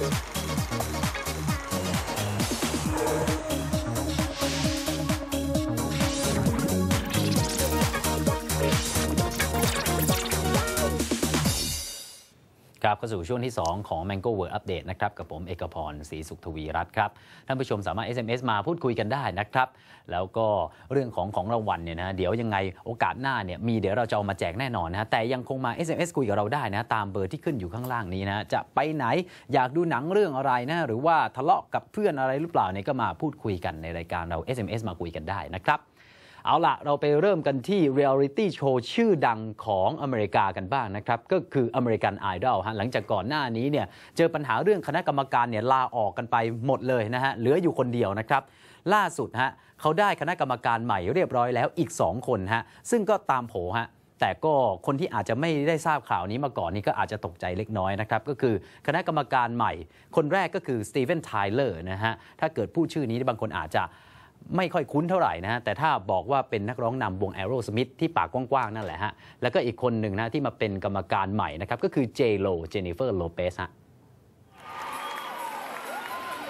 ครั เข้าสู่ช่วงที่ 2 ของ Mango World Update นะครับ กับผมเอกพรศรีสุขทวีรัตน์ครับ ท่านผู้ชมสามารถ SMS มาพูดคุยกันได้นะครับ แล้วก็เรื่องของของรางวัลเนี่ยนะเดี๋ยวยังไงโอกาสหน้าเนี่ยมีเดี๋ยวเราจะเอามาแจกแน่นอนนะแต่ยังคงมา SMS คุยกับเราได้นะ ตามเบอร์ที่ขึ้นอยู่ข้างล่างนี้นะจะไปไหนอยากดูหนังเรื่องอะไรนะหรือว่าทะเลาะกับเพื่อนอะไรหรือเปล่าเนี่ยก็มาพูดคุยกันในรายการเรา SMS มาคุยกันได้นะครับ เอาละเราไปเริ่มกันที่เรียลลิตี้โชว์ชื่อดังของอเมริกากันบ้างนะครับ ก็คืออเมริกันไอดอลฮะหลังจากก่อนหน้านี้เนี่ยเจอปัญหาเรื่องคณะกรรมการเนี่ยลาออกกันไปหมดเลยนะฮะเหลืออยู่คนเดียวนะครับ ล่าสุดฮะเขาได้คณะกรรมการใหม่เรียบร้อยแล้วอีก 2 คนฮะซึ่งก็ตามโผฮะแต่ก็คนที่อาจจะไม่ได้ทราบข่าวนี้มาก่อนนี่ก็อาจจะตกใจเล็กน้อยนะครับ ก็คือคณะกรรมการใหม่ คนแรกก็คือสตีเฟนไทเลอร์นะฮะถ้าเกิดพูดชื่อนี้บางคนอาจจะ ไม่ค่อยคุ้นเท่าไหร่นะฮะแต่ถ้าบอกว่าเป็นนักร้องนำวง Aerosmith ที่ปากกว้างๆ นั่นแหละฮะ แล้วก็อีกคนหนึ่งนะที่มาเป็นกรรมการใหม่นะครับ ก็คือ J Lo Jennifer Lopez ฮะ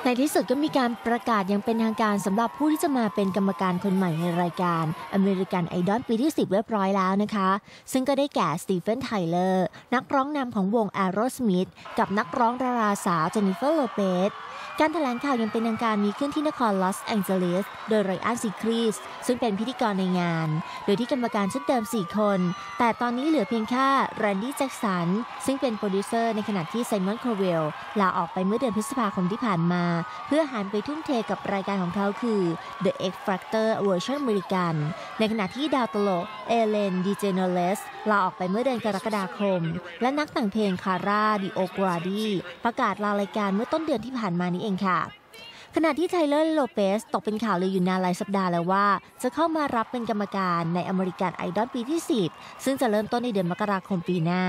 ในที่สุดก็มีการประกาศย่างเป็นทางการสำหรับผู้ที่จะมาเป็นกรรมการคนใหม่ในรายการอเมริกันไอดอลปีที่ 10 เรียบร้อยแล้วนะคะ ซึ่งก็ได้แก่สตีเฟนไทเลอร์นักร้องนำของวง Aerosmith กับนักร้องดาราสาวเจนนิเฟอร์โลเปส การแถลงข่าวยังเป็นทางการมีขึ้นที่นครลอสแองเจลิส โดยไรอันซิครีส ซึ่งเป็นพิธีกรในงาน โดยที่กรรมการชุดเดิม 4 คน แต่ตอนนี้เหลือเพียงแค่แรนดี้แจ็กสัน ซึ่งเป็นโปรดิวเซอร์ในขณะที่ไซมอนโครเวลลาออกไปเมื่อเดือนพฤษภาคมที่ผ่านมา เพื่อหันไปทุ่มเทกับรายการของเขาคือ The X Factor เวอร์ชันอเมริกันในขณะที่ดาวตลกเอเลนดีเจเนเลสลาออกไปเมื่อเดือนกรกฎาคม และนักแต่งเพลงคาร่าดิโอกราดีประกาศลารายการเมื่อต้นเดือนที่ผ่านมานี้เองค่ะขณะที่ไทเลอร์โลเปสตกเป็นข่าวเลยอยู่นานหลายสัปดาห์แล้วว่า จะเข้ามารับเป็นกรรมการในอเมริกันไอดอลปีที่ 10 ซึ่งจะเริ่มต้นในเดือนมกราคมปีหน้า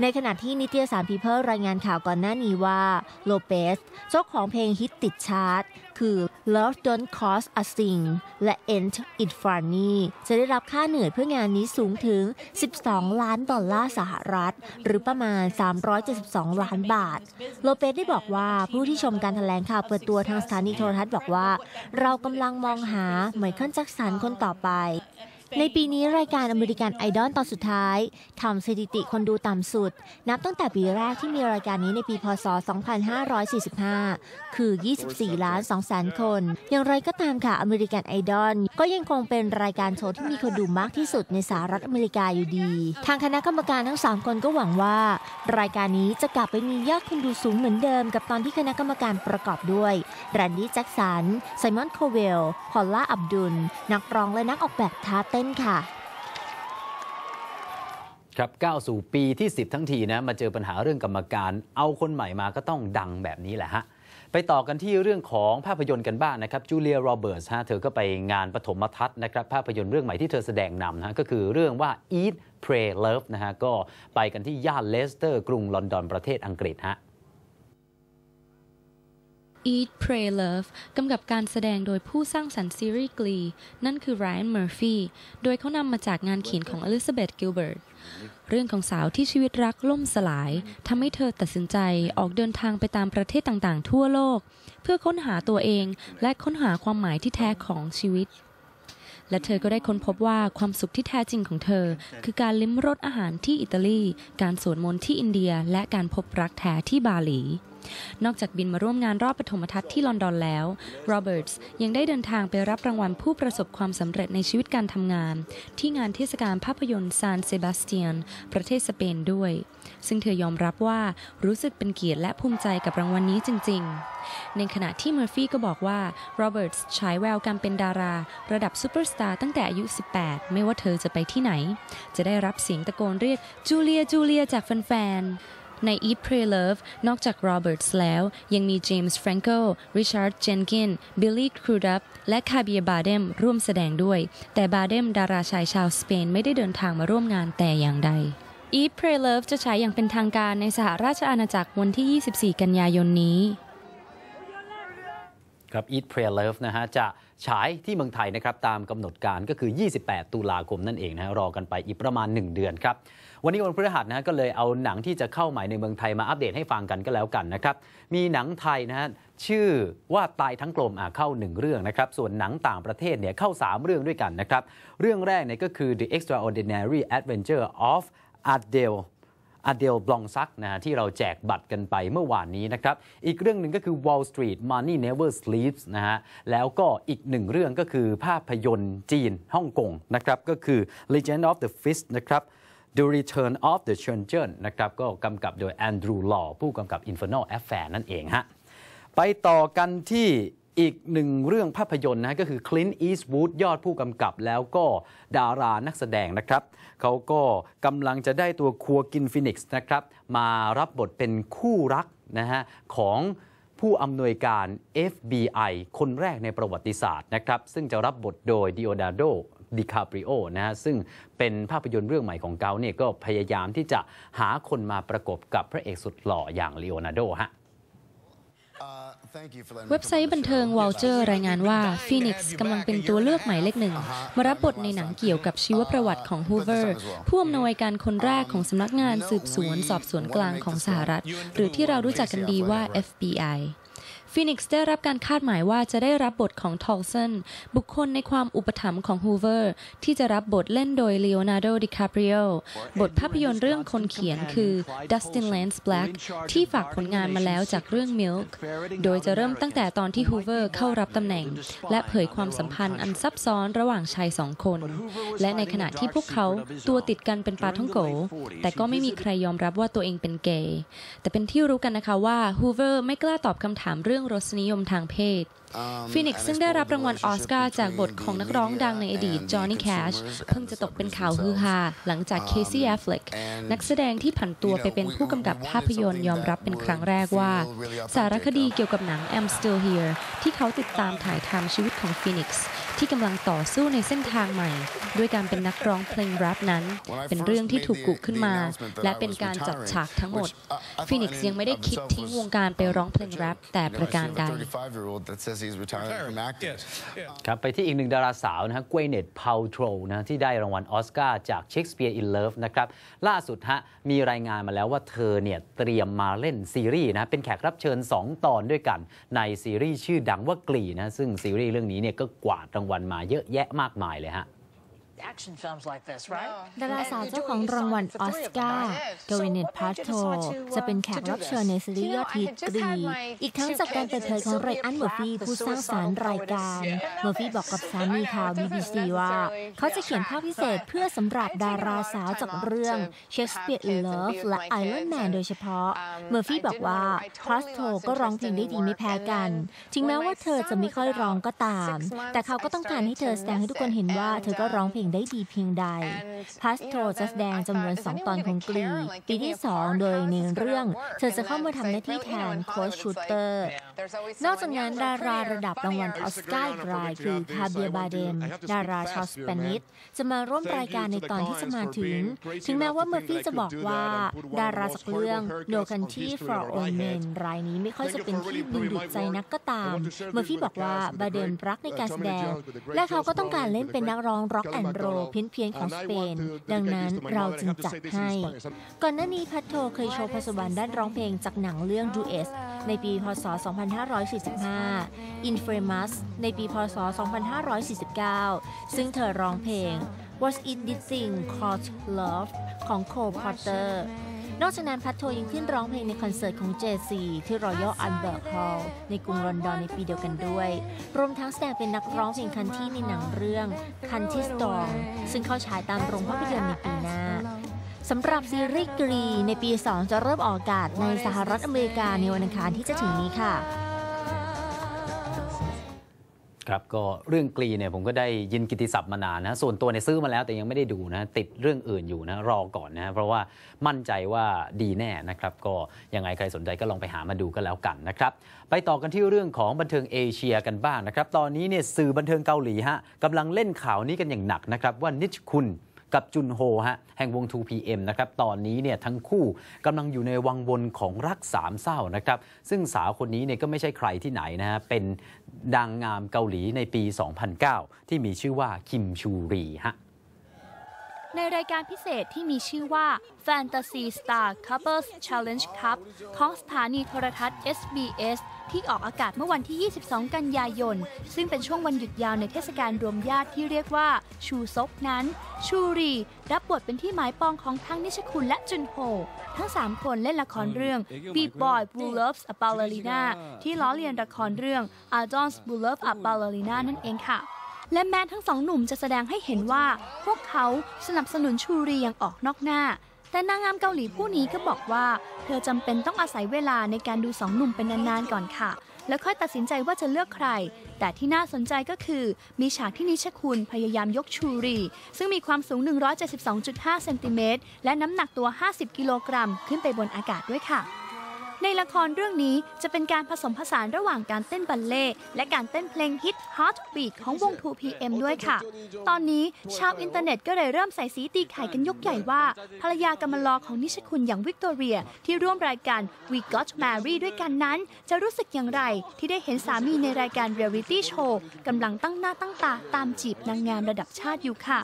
ในขณะที่นิตยสารพีเพิลรายงานข่าวก่อนหน้านี้ว่าโลเปสเจ้าของเพลงฮิตติดชาร์ตคือ Love Don't Cost a Thing และ End It Funny จะได้รับค่าเหนื่อยเพื่องานนี้สูงถึง 12 ล้านดอลลาร์สหรัฐ หรือประมาณ 372 ล้านบาท โลเปสได้บอกว่าผู้ที่ชมการแถลงข่าวเปิดตัวทางสถานีโทรทัศน์บอกว่า เรากำลังมองหาไมเคิลแจ็คสันคนต่อไป ในปีนี้รายการอเมริกันไอดอลตอนสุดท้ายทำสถิติคนดูต่ำสุด นับตั้งแต่ปีแรกที่มีรายการนี้ในปีพศ 2545 คือ 24 ล้าน2แสนคน อย่างไรก็ตามค่ะอเมริกันไอดอลก็ยังคงเป็นรายการโชว์ที่มีคนดูมากที่สุดในสหรัฐอเมริกาอยู่ดี ทางคณะกรรมการทั้ง 3 คนก็หวังว่า รายการนี้จะกลับไปมียอดคนดูสูงเหมือนเดิม กับตอนที่คณะกรรมการประกอบด้วยแรนดี้แจ็คสันไซมอนโคเวลพอลล่าอับดุลนักร้องและนักออกแบบท่าเต้นค่ะครับก้าวสู่ปีที่ 10 ทั้งทีนะมาเจอปัญหาเรื่องกรรมการ เอาคนใหม่มาก็ต้องดังแบบนี้แหละฮะ ไปต่อกันที่เรื่องของภาพยนตร์กันบ้างนะครับจูเลียโรเบิร์ตฮะเธอก็ไปงานปฐมทัศน์นะครับภาพยนตร์เรื่องใหม่ที่เธอแสดงนำนะก็คือเรื่องว่า Eat Pray Love นะฮะก็ไปกันที่ย่านเลสเตอร์ กรุงลอนดอนประเทศอังกฤษฮะ Eat Pray Love กำกับการแสดงโดยผู้สร้างสรรค์ซีรีส์กลี นั่นคือ Ryan Murphy โดยเขานำมาจากงานเขียนของ Elizabeth Gilbert เรื่องของสาวที่ชีวิตรักล่มสลายทำให้เธอตัดสินใจออกเดินทางไปตามประเทศต่างๆ ทั่วโลก เพื่อค้นหาตัวเองและค้นหาความหมายที่แท้ของชีวิต และเธอก็ได้ค้นพบว่าความสุขที่แท้จริงของเธอ คือการลิ้มรสอาหารที่อิตาลี การสวดมนต์ที่อินเดีย และการพบรักแท้ที่บาหลี นอกจากบินมาร่วมงานรอบปฐมทัศน์ที่ลอนดอนแล้วโรเบิร์ตส์ยังได้เดินทางไปรับรางวัลผู้ประสบความสำเร็จในชีวิตการทำงาน ที่งานเทศกาลภาพยนตร์ซานเซบาสเตียน ประเทศสเปนด้วย ซึ่งเธอยอมรับว่ารู้สึกเป็นเกียรติและภูมิใจกับรางวัลนี้จริง ๆ ในขณะที่เมอร์ฟี่ก็บอกว่าโรเบิร์ตส์ฉายแววการเป็นดารา ระดับซูเปอร์สตาร์ตั้งแต่อายุ 18 ไม่ว่าเธอจะไปที่ไหน จะได้รับเสียงตะโกนเรียกจูเลียจูเลียจากแฟนๆ ใน Eat Pray Love นอกจาก Roberts แล้ว ยังมี James Franco Richard Jenkins Billy Crudup และ Javier Bardem ร่วมแสดงด้วย แต่บาเดมดาราชายชาวสเปนไม่ได้เดินทางมาร่วมงานแต่อย่างใด Eat Pray Love จะฉายอย่างเป็นทางการในสหราชอาณาจักรวันที่ 24 กันยายนนี้ครับ Eat Pray Love นะฮะจะฉายที่เมืองไทยนะครับตามกำหนดการก็คือ 28 ตุลาคมนั่นเองนะฮะรอกันไปอีกประมาณ 1 เดือนครับ วันนี้วันพฤหัสนะฮะก็เลยเอาหนังที่จะเข้าใหม่ในเมืองไทยมาอัปเดตให้ฟังกันก็แล้วกันนะครับ มีหนังไทยนะฮะชื่อว่าตายทั้งกลมเข้า 1 เรื่องนะครับ ส่วนหนังต่างประเทศเนี่ยเข้า 3 เรื่องด้วยกันนะครับ เรื่องแรกเนี่ยก็คือ The Extraordinary Adventure of Adele อเดลบลองซักนะฮะที่เราแจกบัตรกันไปเมื่อวานนี้นะครับ อีกเรื่องหนึ่งก็คือ Wall Street Money Never Sleeps นะฮะแล้วก็อีกหนึ่งเรื่องก็คือภาพยนตร์จีนฮ่องกงนะครับ ก็คือ Legend of the Fist นะครับ The Return of the c h u n j e n นะครับก็กำกับโดย Andrew Law ผู้กำกับ Infernal Affair นั่นเองฮะไปต่อกันที่อีกหนึ่งเรื่องภาพยนตร์นะก็คือ Clint Eastwood ยอดผู้กำกับแล้วก็ดารานักแสดงนะครับเขาก็กำลังจะได้ตัวครัวกินฟินิกส์นะครับมารับบทเป็นคู่รักนะฮะของผู้อำนวยการ FBI คนแรกในประวัติศาสตร์นะครับซึ่งจะรับบทโดยดิโอดาโด ดิคาปริโอนะฮะซึ่งเป็นภาพยนตร์เรื่องใหม่ของเขาเนี่ยก็พยายามที่จะหาคนมาประกบกับพระเอกสุดหล่ออย่างลีโอนาร์โดฮะเว็บไซต์บันเทิง w a l t e r รายงานว่า Phoenix กำลังเป็นตัวเลือกหมายเลขหนึ่งมารับบทในหนังเกี่ยวกับชีวประวัติของ Hoover ผู้อำนวยการคนแรกของสำนักงานสืบสวนสอบสวนกลางของสหรัฐ หรือที่เรารู้จักกันดีว่า FBI ฟีนิกซ์ได้รับการคาดหมายว่าจะได้รับบทของทอลสันบุคคลในความอุปถัมภ์ของฮูเวอร์ ที่จะรับบทเล่นโดยเลโอนาร์โด ดิคาปริโอบทภาพยนตร์เรื่องคนเขียนคือดัสตินแลนส์แบล็กที่ฝากผลงานมาแล้วจากเรื่อง Milk โดยจะเริ่มตั้งแต่ตอนที่ฮูเวอร์เข้ารับตำแหน่ง และเผยความสัมพันธ์อันซับซ้อนระหว่างชายสองคน และในขณะที่พวกเขาตัวติดกันเป็นปลาท่องโก แต่ก็ไม่มีใครยอมรับว่าตัวเองเป็นเกย์แต่เป็นที่รู้กันนะคะว่าฮูเวอร์ไม่กล้าตอบคำถามเรื่องรสนิยมทางเพศฟีนิกซ์ซึ่งได้รับรางวัลออสการ์จากบทของนักร้องดังในอดีตจอห์นนี่แคชเพิ่งจะตกเป็นข่าวฮือฮาหลังจากเคซี่แอฟเฟล็กนักแสดงที่ผันตัวไปเป็นผู้กำกับภาพยนตร์ยอมรับเป็นครั้งแรกว่า สารคดีเกี่ยวกับหนัง I'm Still Here ที่เขาติดตามถ่ายทำชีวิตของฟีนิกซ์ ที่กำลังต่อสู้ในเส้นทางใหม่ ด้วยการเป็นนักร้องเพลงแรปนั้น เป็นเรื่องที่ถูกกุขึ้นมา และเป็นการจัดฉากทั้งหมดฟีนิกซ์ยังไม่ได้คิดทิ้งวงการไปร้องเพลงแรปแต่ประการใดครับไปที่อีกหนึ่งดาราสาวนะฮะกวยเน็ตพาวโทรนะที่ได้รางวัลออสการ์จาก Shakespeare in Love นะครับล่าสุดฮะมีรายงานมาแล้วว่าเธอเนี่ยเตรียมมาเล่นซีรีส์นะเป็นแขกรับเชิญ 2 ตอนด้วยกัน ในซีรีส์ชื่อดังว่ากลีนะซึ่งซีรีส์เรื่องนี้เนี่ยก็กวาดรางวัลมาเยอะแยะมากมายเลยฮะ ดาราสาวเจ้าของรางวัลออสการ์กวินเนตพาโทจะเป็นแขกรับเชิญในซีรีส์ยอดฮิตกรีอีกทั้งจากการเปิดเผยของไรอันเมอร์ฟี่ผู้สร้างสารรค์รายการเมอร์ฟี่บอกกับสามีข่าว BBC ว่า เขาจะเขียนภาพพิเศษเพื่อสำหรับดาราสาวจากเรื่อง Shakespeare in Love และ Iron Man โดยเฉพาะ เมอร์ฟี่บอกว่าพาสโทก็ร้องเพลงได้ดีไม่แพ้กัน ถึงแม้ว่าเธอจะไม่ค่อยร้องก็ตาม แต่เขาก็ต้องการให้เธอแสดงให้ทุกคนเห็นว่าเธอก็ร้องเพลงได้ดีเพียงใดพาสโทจะแสดงจำนวน 2 ตอนของกรีปีที่ 2 โดยในเรื่อง เธอจะเข้ามาทำหน้าที่แทนโค้ชชูเตอร์ นอกจากนั้นดาราระดับรางวัลออสการ์อีกรายคือคาเบียบาเดน ดาราชาวสเปนิชจะมาร่วมรายการในตอนที่จะมาถึง ถึงแม้ว่าเมอร์ฟี่จะบอกว่า ดาราจากเรื่อง No Country for Old Men รายนี้ไม่ค่อยจะเป็นที่ดึงดูดใจนักก็ตาม เมอร์ฟี่บอกว่าบาเดนรักในการแสดง และเขาก็ต้องการเล่นเป็นนักร้องร็อกแอนด์โรเพี้ยนๆของสเปน ดังนั้นเราจึงจัดให้ ก่อนหน้านี้พัทโทเคยโชว์พรสวรรค์ด้านร้องเพลงจากหนังเรื่อง Duet ในปี พศ 2545 Infamous ในปี พศ 2549 ซึ่งเธอร้องเพลง What's It This Thing Called Love ของ Cole Porter นอกจากนั้นพัทโทยังขึ้นร้องเพลงในคอนเสิร์ตของ JC ที่ Royal Albert Hall ในกรุงลอนดอนในปีเดียวกันด้วย รวมทั้งแสดงเป็นนักร้องเพลงคันที่ในหนังเรื่องคันที่สตรองซึ่งเข้าฉายตามโรงภาพยนตร์ในปีหน้าสำหรับซีรีส์กรีในปี 2 จะเริ่มออกอากาศในสหรัฐอเมริกาในวันอังคารที่จะถึงนี้ค่ะ ครับก็เรื่องกรีเนี่ยผมก็ได้ยินกิติศัพท์มานานนะส่วนตัวเนี่ยซื้อมาแล้วแต่ยังไม่ได้ดูนะติดเรื่องอื่นอยู่นะรอก่อนนะเพราะว่ามั่นใจว่าดีแน่นะครับก็ยังไงใครสนใจก็ลองไปหามาดูก็แล้วกันนะครับไปต่อกันที่เรื่องของบันเทิงเอเชียกันบ้างนะครับตอนนี้เนี่ยสื่อบันเทิงเกาหลีฮะกำลังเล่นข่าวนี้กันอย่างหนักนะครับว่านิชคุณ กับจุนโฮฮะแห่งวง 2PM นะครับตอนนี้เนี่ยทั้งคู่กำลังอยู่ในวังวนของรักสามเศร้านะครับซึ่งสาวคนนี้เนี่ยก็ไม่ใช่ใครที่ไหนนะฮะเป็นดังงามเกาหลีในปี 2009 ที่มีชื่อว่าคิมชูรีฮะ ในรายการพิเศษที่มีชื่อว่า Fantasy Star Couples Challenge Cup ของสถานีโทรทัศน์ SBS ที่ออกอากาศเมื่อวันที่ 22 กันยายน ซึ่งเป็นช่วงวันหยุดยาวในเทศกาลรวมญาติที่เรียกว่า ชูซกนั้น ชูรี รับบทเป็นที่หมายปองของทั้งนิชคุณและจุนโฮ ทั้ง 3 คนเล่นละครเรื่อง Beat Boy Who Loves a Ballerina ที่ล้อเลียนละครเรื่อง Adons Who Love a Ballerina นั่นเองค่ะ และแม้ทั้งสองหนุ่มจะแสดงให้เห็นว่า พวกเขาสนับสนุนชูรีอย่างออกนอกหน้า แต่นางงามเกาหลีผู้นี้ก็บอกว่า เธอจำเป็นต้องอาศัยเวลาในการดูสองหนุ่มเป็นนานๆก่อนค่ะ แล้วค่อยตัดสินใจว่าจะเลือกใคร แต่ที่น่าสนใจก็คือ มีฉากที่นิชคุณพยายามยกชูรี ซึ่งมีความสูง 172.5 เซนติเมตรและน้ำหนักตัว 50 กิโลกรัมขึ้นไปบนอากาศด้วยค่ะ ในละครเรื่องนี้จะเป็นการผสมผสานระหว่างการเต้นบัลเล่และการเต้นเพลงฮิต Heartbeat ของวง 2PM ด้วยค่ะ ตอนนี้ชาวอินเทอร์เน็ตก็เลยเริ่มใส่สีตีไข่กันยกใหญ่ว่า ภรรยากำมลอของนิชคุณอย่างวิกตอเรีย ที่ร่วมรายการ We Got Married ด้วยกันนั้น จะรู้สึกอย่างไรที่ได้เห็นสามีในรายการเรียลิตี้โชว์กำลังตั้งหน้าตั้งตาตามจีบนางงามระดับชาติอยู่ค่ะ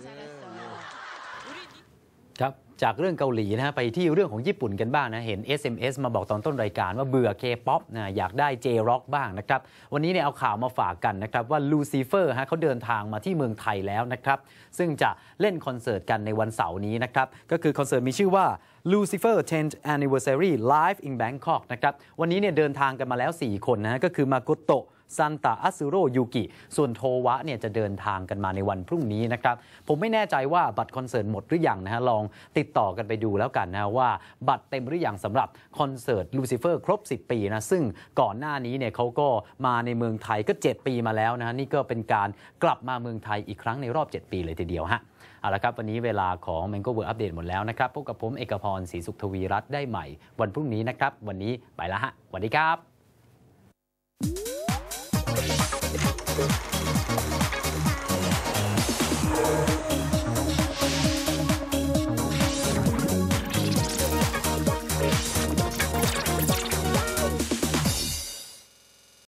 ครับ จากเรื่องเกาหลีนะไปที่เรื่องของญี่ปุ่นกันบ้างนะ เห็น SMS มาบอกตอนต้นรายการว่าเบื่อ K-POP นะอยากได้ J-Rock บ้างนะครับ วันนี้เนี่ยเอาข่าวมาฝากกันนะครับ ว่าลูซิเฟอร์ฮะเขาเดินทางมาที่เมืองไทยแล้วนะครับ ซึ่งจะเล่นคอนเสิร์ตกันในวันเสาร์นี้นะครับ ก็คือคอนเสิร์ตมีชื่อว่า Lucifer 10th Anniversary Live in Bangkok นะครับ วันนี้เนี่ยเดินทางกันมาแล้ว 4 คนนะฮะก็คือมาโกโตะ ซันตาอัสโรยูกิ ส่วนโทวะเนี่ยจะเดินทางกันมาในวันพรุ่งนี้นะครับ ผมไม่แน่ใจว่าบัตรคอนเสิร์ตหมดหรือยังนะฮะ ลองติดต่อกันไปดูแล้วกันนะว่าบัตรเต็มหรือยังสำหรับคอนเสิร์ตลูซิเฟอร์ครบ 10 ปีนะ ซึ่งก่อนหน้านี้เนี่ยเขาก็มาในเมืองไทยก็ 7 ปีมาแล้วนะฮะ นี่ก็เป็นการกลับมาเมืองไทยอีกครั้งในรอบ 7 ปีเลยทีเดียวฮะเอาละครับ วันนี้เวลาของ Mango World Update หมดแล้วนะครับ พบกับผมเอกพรศรีสุขทวีรัตน์ได้ใหม่ วันพรุ่งนี้นะครับ วันนี้ไปล้วฮะสวัสดีครับ Thank you.